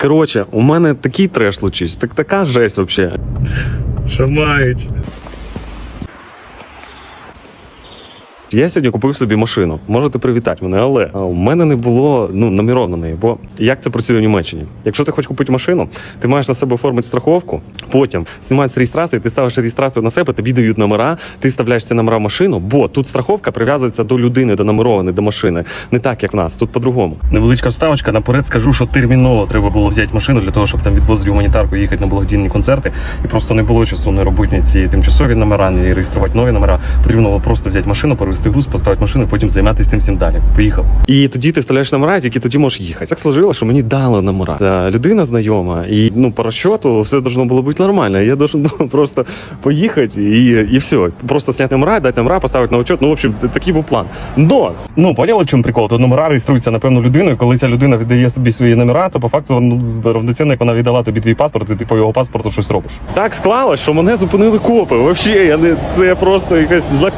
Коротше, у мене такий треш случився, так така жесть взагалі. Що Я сьогодні купив собі машину. Можете привітати мене, але а, у мене не було ну номеров на неї. Бо як це працює в Німеччині? Якщо ти хочеш купити машину, ти маєш на себе оформити страховку, потім знімається реєстрацію, ти ставиш реєстрацію на себе, тобі дають номера, ти вставляєш ці номера в машину, бо тут страховка прив'язується до людини, до номерованої, до машини. Не так, як в нас, тут по-другому. Невеличка вставочка. Наперед скажу, що терміново треба було взяти машину для того, щоб там відвозити гуманітарку, їхати на благодійні концерти. І просто не було часу не робити ці тимчасові номера, ні реєструвати нові номера. Потрібно було просто взяти машину, перевести груз, поставити машину, потім займатися цим всім далі. Поїхав. І тоді ти вставляєш номера, і тільки тоді можеш їхати. Так сложило, що мені дали номера. Та людина знайома, і ну по розчету все должно було бути нормально. Я должен був просто поїхати і, і все. Просто зняти номера, дати номера, поставити на учет. Ну, в общем, такий був план. Но, ну поняли, в чому прикол? Тут номера реєструються на певну людину, і коли ця людина віддає собі свої номера, то по факту ну, равноцінно, як вона віддала тобі твій паспорт, і ти по його паспорту щось робиш. Так склалось, що мене зупинили копи. Взагалі, я не це просто якась знак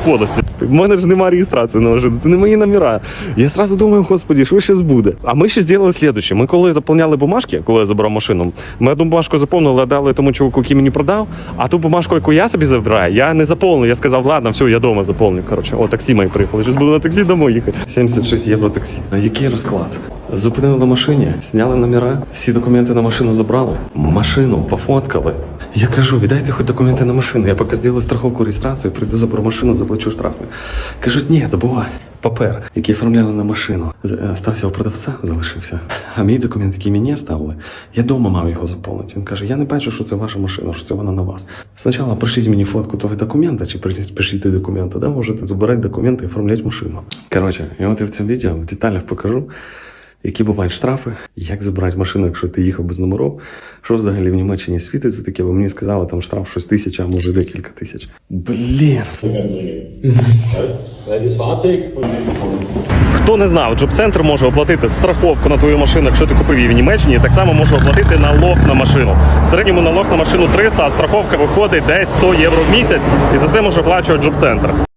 У мене ж немає реєстрації на машину, це не мої номера. Я сразу думаю, господі, що зараз буде? А ми ще зробили слідуще. Ми коли заповняли бумажки, коли я забрав машину, ми одну бумажку заповнили, дали тому чоловіку, який мені продав. А ту бумажку, яку я собі забираю, я не заповнив. Я сказав, ладно, все, я вдома заповню. Коротше, о, таксі мої приїхали. Зараз буду на таксі домой їхати. 76 євро таксі. На який розклад? Зупинили на машині, зняли номера, всі документи на машину забрали, машину пофоткали. Я кажу, віддайте хоч документи на машину. Я поки зроблю страховку реєстрацію, прийду заберу машину, заплачу штрафи. Кажуть, ні, добувай. Папер, який оформляли на машину, е, стався у продавця, залишився. А мій документ, який мені ставили, я дома мав його заповнити. Він каже: Я не бачу, що це ваша машина, що це вона на вас. Спочатку пришліть мені фотку того документа, чи той документи, да, можете забирати документи і оформляти машину. Коротше, я от в цьому відео в деталях покажу. Які бувають штрафи, як забирати машину, якщо ти їхав без номерів, що взагалі в Німеччині світиться таке, бо мені сказали, там штраф щось тисяча, а може декілька тисяч. Блін. Хто не знав, Джоб-центр може оплатити страховку на твою машину, якщо ти купив її в Німеччині, так само може оплатити налог на машину. В середньому налог на машину 300, а страховка виходить десь 100 євро в місяць, і за це може оплачувати Джоб-центр.